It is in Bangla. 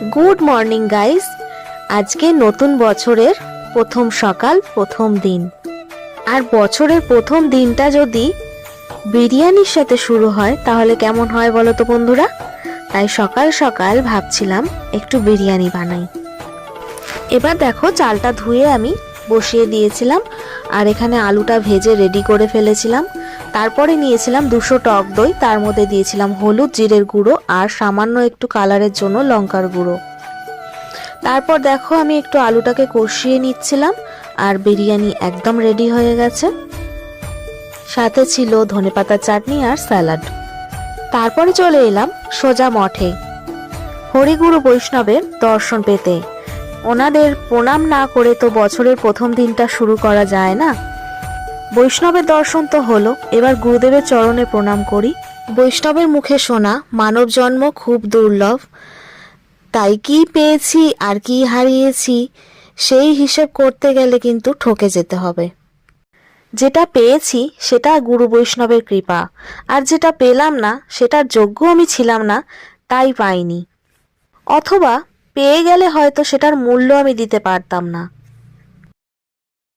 গুড মর্নিং গাইস আজকে নতুন বছরের প্রথম সকাল, প্রথম দিন। আর বছরের প্রথম দিনটা যদি বিরিয়ানির সাথে শুরু হয়, তাহলে কেমন হয় বলো তো বন্ধুরা? তাই সকাল সকাল ভাবছিলাম একটু বিরিয়ানি বানাই। এবার দেখো চালটা ধুয়ে আমি বসিয়ে দিয়েছিলাম, আর এখানে আলুটা ভেজে রেডি করে ফেলেছিলাম। তারপরে নিয়েছিলাম দুশো টক দই, তার মধ্যে দিয়েছিলাম হলুদ, জিরের গুঁড়ো আর সামান্য একটু কালারের জন্য লঙ্কার গুঁড়ো। তারপর দেখো আমি একটু আলুটাকে কষিয়ে নিচ্ছিলাম আর বিরিয়ানি একদম রেডি হয়ে গেছে। সাথে ছিল ধনেপাতার চাটনি আর স্যালাড। তারপরে চলে এলাম সোজা মঠে। হরিগুরু বৈষ্ণবের দর্শন পেতে। ওনাদের প্রণাম না করে তো বছরের প্রথম দিনটা শুরু করা যায় না? বৈষ্ণবের দর্শন তো হলো। এবার গুরুদেবের চরণে প্রণাম করি। বৈষ্ণবের মুখে শোনা, মানব জন্ম খুব দুর্লভ। তাই কি পেয়েছি, আর কি হারিয়েছি, সেই হিসেব করতে গেলে কিন্তু ঠকে যেতে হবে। যেটা পেয়েছি, সেটা গুরু বৈষ্ণবের কৃপা। আর যেটা পেলাম না, সেটার যোগ্য আমি ছিলাম না, তাই পাইনি। অথবা পেয়ে গেলে হয়তো সেটার মূল্য আমি দিতে পারতাম না।